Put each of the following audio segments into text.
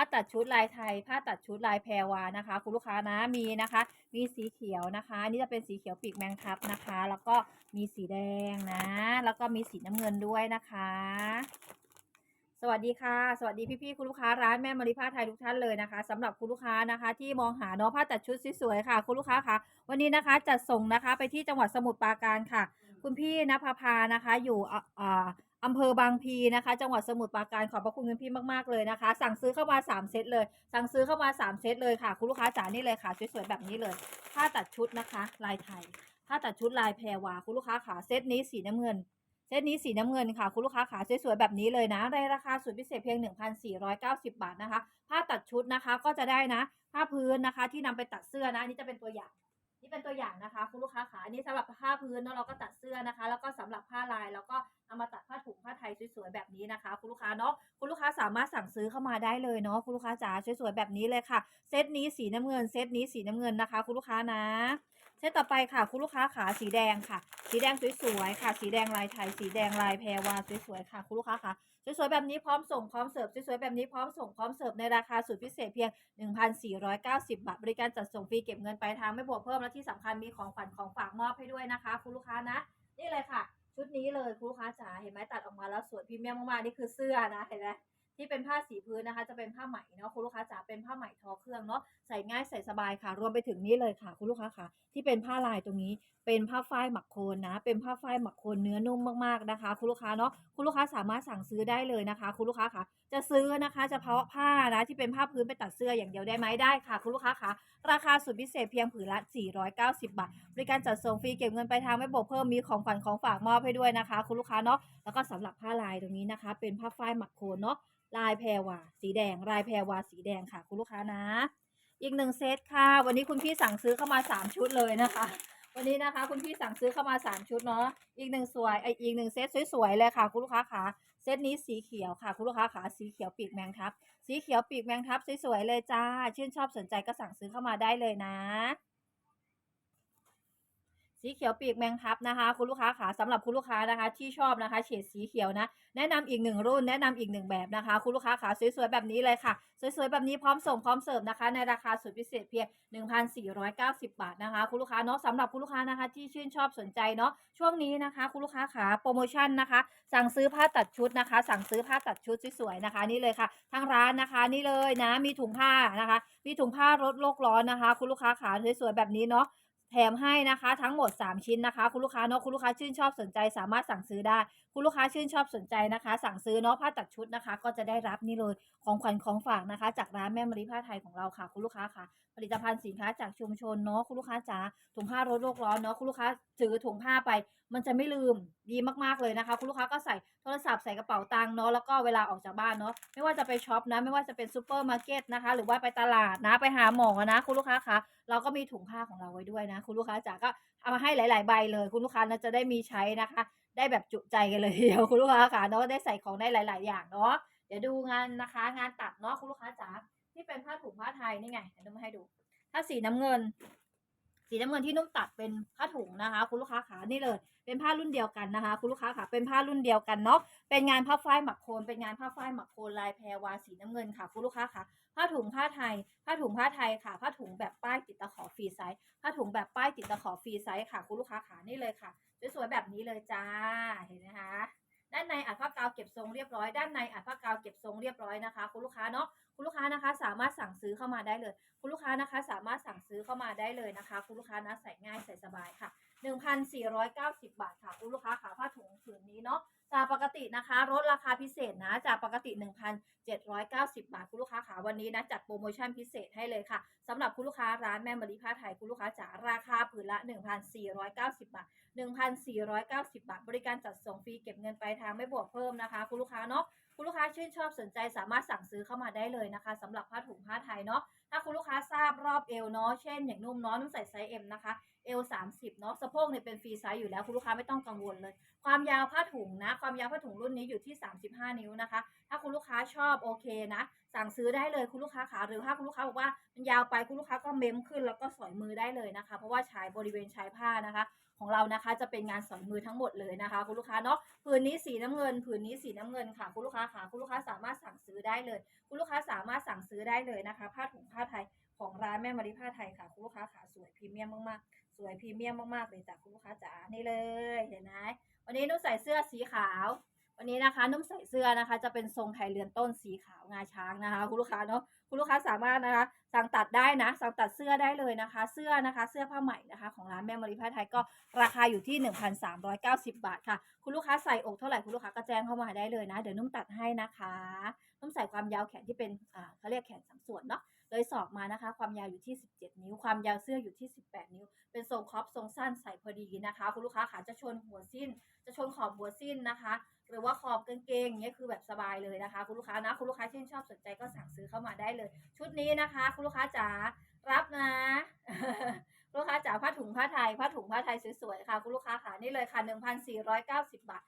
าตัดชุดลายไทย ผ้าตัดชุดลายแพรวานะคะ คุณลูกค้านะมีนะคะ มีสีเขียวนะคะนี่จะเป็นสีเขียวปีกแมงทับนะคะ แล้วก็มีสีแดงนะ แล้วก็มีสีน้ำเงินด้วยนะคะ สวัสดีค่ะ สวัสดีพี่ๆคุณลูกค้าร้านแม่มาริผ้าไทยทุกท่านเลยนะคะสำหรับคุณลูกค้านะคะ ที่มองหาเนาะผ้าตัดชุดสวยๆค่ะ คุณลูกค้าค่ะ วันนี้นะคะจัดส่งนะคะไปที่จังหวัดสมุทรปราการค่ะ คุณพี่นภพานะคะ อยู่อ่า อำเภอบางพีนะคะ จังหวัดสมุทรปราการขอบพระคุณคุณพี่มากๆเลยนะคะ สั่งซื้อเข้ามา 3 เซตเลย สั่งซื้อเข้ามา 3 เซตเลยค่ะ คุณลูกค้าจ๋านี่เลยค่ะสวยๆแบบนี้เลยผ้าตัดชุดนะคะ ลายไทยผ้าตัดชุดลายแพรวาคุณลูกค้าขาเซตนี้สีน้ำเงินเซตนี้สีน้ำเงินค่ะ คุณลูกค้าขาสวยๆแบบนี้เลยนะในราคาสุดพิเศษเพียง 1,490 บาทนะคะ ผ้าตัดชุดนะคะก็จะได้นะผ้าพื้นนะคะที่นำไปตัดเสื้อนะอันนี่จะเป็นตัวอย่าง นี่เป็นตัวอย่างนะคะคุณลูกค้าขาอันนี้สำหรับผ้าพื้นเนาะเราก็ตัดเสื้อนะคะ แล้วก็สำหรับผ้าลายเราก็เอามาตัดผ้าถุงผ้าไทยสวยๆแบบนี้นะคะ คุณลูกค้าเนาะคุณลูกค้าสามารถสั่งซื้อเข้ามาได้เลยเนาะคุณลูกค้าจ๋าสวยๆแบบนี้เลยค่ะ เซตนี้สีน้ำเงินเซตนี้สีน้ำเงินนะคะ คุณลูกค้านะเซตต่อไปค่ะ คุณลูกค้าขาสีแดงค่ะ สีแดงสวยๆค่ะ สีแดงลายไทย สีแดงลายแพรวาสวยๆค่ะ คุณลูกค้าค่ะ สวยๆแบบนี้พร้อมส่งพร้อมเสิร์ฟสวยๆแบบนี้พร้อมส่งพร้อมเสิร์ฟในราคาสุดพิเศษเพียง 1,490 บาท บริการจัดส่งฟรีเก็บเงินปลายทางไม่บวกเพิ่มและที่สำคัญมีของขวัญของฝากมอบให้ด้วยนะคะ คุณลูกค้านะ นี่เลยค่ะ ชุดนี้เลยคุณลูกค้าจ๋าเห็นไหมตัดออกมาแล้วสวยพรีเมียมมากๆนี่คือเสื้อนะเห็นไหม ที่เป็นผ้าสีพื้นนะคะ จะเป็นผ้าไหมเนาะคุณลูกค้าจ๋าเป็นผ้าไหมทอเครื่องเนาะใส่ง่ายใส่สบายค่ะ รวมไปถึงนี่เลยค่ะ คุณลูกค้าค่ะ ที่เป็นผ้าลายตรงนี้ เป็นผ้าฝ้ายหมักโคนนะ เป็นผ้าฝ้ายหมักโคนเนื้อนุ่มมากๆนะคะ คุณลูกค้าเนาะคุณลูกค้าสามารถสั่งซื้อได้เลยนะคะ คุณลูกค้าค่ะ จะซื้อนะคะเฉพาะผ้านะที่เป็นผ้าพื้นไปตัดเสื้ออย่างเดียวได้ไหมได้ค่ะ คุณลูกค้าค่ะราคาสุดพิเศษเพียงผืนละ 490 บาท บริการจัดส่งฟรีเก็บเงินไปลายทางไม่บวกเพิ่มมีของขวัญของฝากมอบให้ด้วยนะคะ คุณลูกค้าเนาะแล้วก็สำหรับผ้าลายตรงนี้นะคะ เป็นผ้าฝ้ายหมักโคนเนาะลายแพรวาสีแดง ลายแพรวาสีแดงค่ะ คุณลูกค้านะ อีกหนึ่งเซตค่ะ วันนี้คุณพี่สั่งซื้อเข้ามา3ชุดเลยนะคะ วันนี้นะคะ คุณพี่สั่งซื้อเข้ามา3ชุดเนาะอีกหนึ่งสวยไออีกหนึ่งเซตสวยๆเลยค่ะ คุณลูกค้าขาเซตนี้สีเขียวค่ะคุณลูกค้าขาสีเขียวปีกแมงทับ สีเขียวปีกแมงทับสวยๆเลยจ้า ชื่นชอบสนใจก็สั่งซื้อเข้ามาได้เลยนะ สีเขียวปีกแมงทับนะคะ คุณลูกค้าขาสำหรับคุณลูกค้านะคะ ที่ชอบนะคะเฉดสีเขียวนะ แนะนำอีกหนึ่งรุ่นแนะนำอีกหนึ่งแบบนะคะ คุณลูกค้าขาสวยๆแบบนี้เลยค่ะ สวยๆแบบนี้พร้อมส่งพร้อมเสิร์ฟนะคะ ในราคาสุดพิเศษเพียง 1,490 บาทนะคะ คุณลูกค้าเนาะสำหรับคุณลูกค้านะคะ ที่ชื่นชอบสนใจเนาะช่วงนี้นะคะ คุณลูกค้าขาโปรโมชั่นนะคะ สั่งซื้อผ้าตัดชุดนะคะ สั่งซื้อผ้าตัดชุดสวยๆนะคะ นี่เลยค่ะทางร้านนะคะนี่เลยนะมีถุงผ้านะคะ มีถุงผ้ารถโลกร้อนนะคะ คุณลูกค้าขาสวยๆแบบนี้เนาะ แถมให้นะคะทั้งหมด 3 ชิ้นนะคะ คุณลูกค้าเนาะคุณลูกค้าชื่นชอบสนใจ สามารถสั่งซื้อได้ คุณลูกค้าชื่นชอบสนใจนะคะ สั่งซื้อเนาะผ้าตัดชุดนะคะ ก็จะได้รับนี่เลยของขวัญของฝากนะคะ จากร้านแม่มริผ้าไทยของเราค่ะ คุณลูกค้าค่ะผลิตภัณฑ์สินค้าจากชุมชนเนาะคุณลูกค้าจ๋าถุงผ้ารถโลกร้อนเนาะคุณลูกค้าถือถุงผ้าไป มันจะไม่ลืมดีมากๆเลยนะคะ คุณลูกค้าก็ใส่โทรศัพท์ใส่กระเป๋าตังค์เนาะแล้วก็เวลาออกจากบ้านเนาะไม่ว่าจะไปช็อปนะไม่ว่าจะเป็นซูเปอร์มาร์เก็ตนะคะ หรือว่าไปตลาดนะไปหาหมอนะ คุณลูกค้าคะเราก็มีถุงผ้าของเราไว้ด้วยนะ คุณลูกค้าจ๋าก็เอามาให้หลาย ๆ ใบเลย คุณลูกค้านะจะได้มีใช้นะคะ ได้แบบจุใจกันเลยเดียวคุณลูกค้าค่ะเนาะได้ใส่ของได้หลาย ๆ อย่างเนาะเดี๋ยวดูงานนะคะ งานตัดเนาะคุณลูกค้าจ๋า ที่เป็นผ้าถุงผ้าไทยนี่ไงเดี๋ยวดูมาให้ดู ถ้าสีน้ำเงิน สีน้ำเงินที่นุ่มตัดเป็นผ้าถุงนะคะ คุณลูกค้าขานี่เลย เป็นผ้ารุ่นเดียวกันนะคะ คุณลูกค้าขาเป็นผ้ารุ่นเดียวกันเนาะเป็นงานผ้าฝ้ายหมักโคนเป็นงานผ้าฝ้ายหมักโคนลายแพรวาสีน้ำเงินค่ะ คุณลูกค้าขาผ้าถุงผ้าไทย ผ้าถุงผ้าไทยค่ะ ผ้าถุงแบบป้ายติดตะขอฟรีไซส์ผ้าถุงแบบป้ายติดตะขอฟรีไซส์ค่ะ คุณลูกค้าขานี่เลยค่ะสวยๆแบบนี้เลยจ้าเห็นไหมคะด้านในอัดผ้ากาวเก็บทรงเรียบร้อย ด้านในอัดผ้ากาวเก็บทรงเรียบร้อยนะคะ คุณลูกค้าเนาะ คุณลูกค้านะคะสามารถสั่งซื้อเข้ามาได้เลย คุณลูกค้านะคะสามารถสั่งซื้อเข้ามาได้เลยนะคะ คุณลูกค้านะใส่ง่ายใส่สบายค่ะ 1,490 บาทค่ะคุณลูกค้าขาผ้าถุงผืนนี้เนาะจากปกตินะคะลดราคาพิเศษนะจากปกติ 1,790 บาทคุณลูกค้าขาวันนี้นะจัดโปรโมชั่นพิเศษให้เลยค่ะสำหรับคุณลูกค้าร้านแม่มะลิผ้าไทยคุณลูกค้าจ๋าราคาผืนละ 1,490 บาท 1,490 บาท บริการจัดส่งฟรีเก็บเงินปลายทางไม่บวกเพิ่มนะคะ คุณลูกค้าเนาะ คุณลูกค้าชื่นชอบสนใจสามารถสั่งซื้อเข้ามาได้เลยนะคะสำหรับผ้าถุงผ้าไทยเนาะถ้าคุณลูกค้าทราบรอบเอวเนาะเช่นอย่างนุ่มเนาะนุ่มใส่ไซส์ M นะคะ เอว30เนาะสะโพกเนี่ยเป็นฟรีไซส์อยู่แล้วคุณลูกค้าไม่ต้องกังวลเลย ความยาวผ้าถุงนะ ความยาวผ้าถุงรุ่นนี้อยู่ที่ 35 นิ้วนะคะ ถ้าคุณลูกค้าชอบโอเคนะ สั่งซื้อได้เลยคุณลูกค้าขาหรือถ้าคุณลูกค้าบอกว่ามันยาวไปคุณลูกค้าก็เมมขึ้นแล้วก็สอยมือได้เลยนะคะ เพราะว่าใช้บริเวณชายผ้านะคะ ของเรานะคะจะเป็นงานสอยมือทั้งหมดเลยนะคะ คุณลูกค้าเนาะผืนนี้สีน้ำเงินผืนนี้สีน้ำเงินค่ะ คุณลูกค้าค่ะคุณลูกค้าสามารถสั่งซื้อได้เลย คุณลูกค้าสามารถสั่งซื้อได้เลยนะคะ ผ้าถุงผ้าไทยของร้านแม่มาริผ้าไทยค่ะ คุณลูกค้าขาสวยพรีเมียมมากๆ วยพรีเมียมมากๆเลยจ้ะคุณลูกค้าจ๋านี่เลยเห็นไหมวันนี้นุ่มใส่เสื้อสีขาว วันนี้นะคะนุ่มใส่เสื้อนะคะ จะเป็นทรงไทยเรือนต้นสีขาวงาช้างนะคะ คุณลูกค้าเนาะคุณลูกค้าสามารถนะคะ สั่งตัดได้นะ สั่งตัดเสื้อได้เลยนะคะ เสื้อนะคะ เสื้อผ้าใหม่นะคะ ของร้านแม่มาริผ้าไทยก็ราคาอยู่ที่ 1,390 บาทค่ะ คุณลูกค้าใส่อกเท่าไหร่คุณลูกค้าก็แจ้งเข้ามาได้เลยนะ เดี๋ยวนุ่มตัดให้นะคะ นุ่มใส่ความยาวแขนที่เป็นอ่าเขาเรียกแขนสามส่วนเนาะ เลยศอกมานะคะ ความยาวอยู่ที่ 17 นิ้ว ความยาวเสื้ออยู่ที่ 18 นิ้ว เป็นทรงครอปทรงสั้นใส่พอดีนะคะ คุณลูกค้าขาจะชนหัวสิ้น จะชนขอบหัวสิ้นนะคะ หรือว่าขอบกางเกงอย่างเงี้ยคือแบบสบายเลยนะคะ คุณลูกค้านะคุณลูกค้าที่นชอบสนใจก็สั่งซื้อเข้ามาได้เลย ชุดนี้นะคะ คุณลูกค้าจ๋ารับนะลูกค้าจ๋าผ้าถุงผ้าไทยผ้าถุงผ้าไทยสวยๆค่ะ คุณลูกค้าขานี่เลยค่ะ 1,490 บาท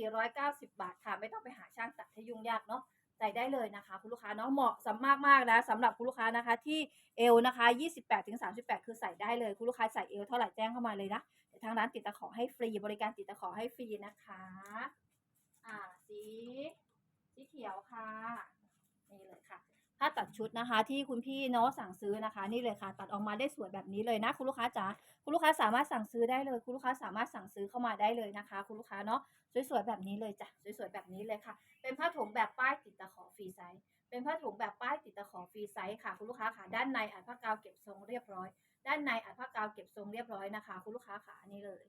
1,490 บาทค่ะ ไม่ต้องไปหาช่างตัดให้ยุ่งยากเนาะ ใส่ได้เลยนะคะคุณลูกค้าเนาะเหมาะสำมากมากๆนะสำหรับคุณลูกค้านะคะที่เอวนะคะ 28ถึง38 คือใส่ได้เลยคุณลูกค้าใส่เอวเท่าไหร่แจ้งเข้ามาเลยนะเดี๋ยวทางร้านติดตะขอให้ฟรีบริการติดตะขอให้ฟรีนะคะ อ่าสีสีเขียวค่ะนี่เลยค่ะ ถ้าตัดชุดนะคะ ที่คุณพี่เนาะสั่งซื้อนะคะ นี่เลยค่ะ ตัดออกมาได้สวยแบบนี้เลยนะคุณลูกค้าจ๋าคุณลูกค้าสามารถสั่งซื้อได้เลย คุณลูกค้าสามารถสั่งซื้อเข้ามาได้เลยนะคะ คุณลูกค้าเนาะสวยๆแบบนี้เลยจ้ะสวยๆแบบนี้เลยค่ะ เป็นผ้าถุงแบบป้ายติดตะขอฟรีไซส์เป็นผ้าถุงแบบป้ายติดตะขอฟรีไซส์ค่ะคุณลูกค้าค่ะด้านในอัดผ้ากาวเก็บทรงเรียบร้อย ด้านในอัดผ้ากาวเก็บทรงเรียบร้อยนะคะ คุณลูกค้าค่ะนี่เลย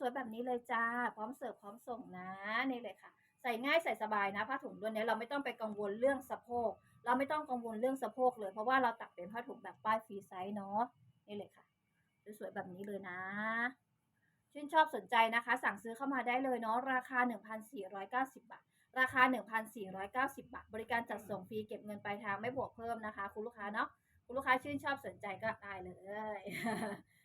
สวยๆแบบนี้เลยจ้า พร้อมเสิร์ฟพร้อมส่งนะนี่เลยค่ะ ใส่ง่ายใส่สบายนะผ้าถุงตัวนี้เราไม่ต้องไปกังวลเรื่องสะโพก เราไม่ต้องกังวลเรื่องสะโพกเลย เพราะว่าเราตัดเป็นผ้าถุงแบบป้ายฟรีไซส์เนาะนี่เลยค่ะ สวยๆแบบนี้เลยนะ ชื่นชอบสนใจนะคะ สั่งซื้อเข้ามาได้เลยเนาะราคา 1,490 บาท ราคา 1,490 บาท บริการจัดส่งฟรีเก็บเงินปลายทางไม่บวกเพิ่มนะคะ คุณลูกค้าเนาะคุณลูกค้าชื่นชอบสนใจก็ได้เลย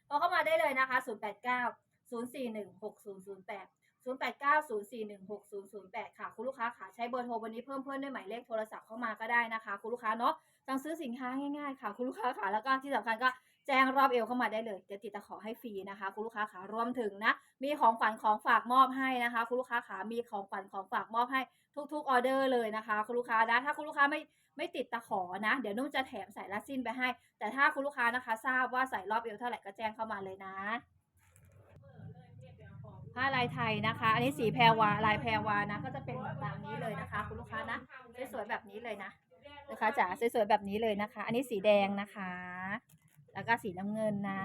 พอเข้ามาได้เลยนะคะ 089 041 6008 089 041 6008 ค่ะ คุณลูกค้าค่ะใช้เบอร์โทรวันนี้เพิ่มเพื่อนด้วยหมายเลขโทรศัพท์เข้ามาก็ได้นะคะ คุณลูกค้าเนาะสั่งซื้อสินค้าง่ายๆค่ะ คุณลูกค้าค่ะแล้วก็ที่สำคัญก็แจ้งรอบเอวเข้ามาได้เลยเดี๋ยวติดตะขอให้ฟรีนะคะ คุณลูกค้าค่ะรวมถึงนะ มีของขวัญของฝากมอบให้นะคะ คุณลูกค้าขามีของขวัญของฝากมอบให้ทุกๆออเดอร์เลยนะคะ คุณลูกค้านะถ้าคุณลูกค้าไม่ไม่ติดตะขอนะ เดี๋ยวนุ่มจะแถมใสายลัดสิ้นไปให้ แต่ถ้าคุณลูกค้านะคะ ทราบว่าใส่รอบเอวเท่าไหร่ก็แจ้งเข้ามาเลยนะ ผ้าลายไทยนะคะ อันนี้สีแพรวาลายแพรวานะ ก็จะเป็นแบบตามนี้เลยนะคะ คุณลูกค้านะสวยๆแบบนี้เลยนะนะคะจ๋าสวยๆแบบนี้เลยนะคะ อันนี้สีแดงนะคะ แล้วก็สีน้ำเงินนะ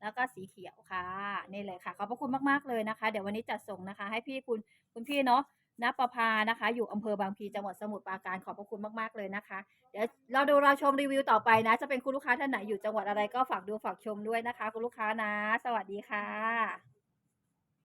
แล้วก็สีเขียวค่ะนี่เลยค่ะขอบพระคุณมากๆเลยนะคะ เดี๋ยววันนี้จัดส่งนะคะ ให้พี่คุณคุณพี่เนาะณประภานะคะ อยู่อำเภอบางพีจังหวัดสมุทรปราการขอบพระคุณมากๆเลยนะคะ เดี๋ยวเราดูเราชมรีวิวต่อไปนะ จะเป็นคุณลูกค้าท่านไหนอยู่จังหวัดอะไรก็ฝากดูฝากชมด้วยนะคะ คุณลูกค้านะ สวัสดีค่ะ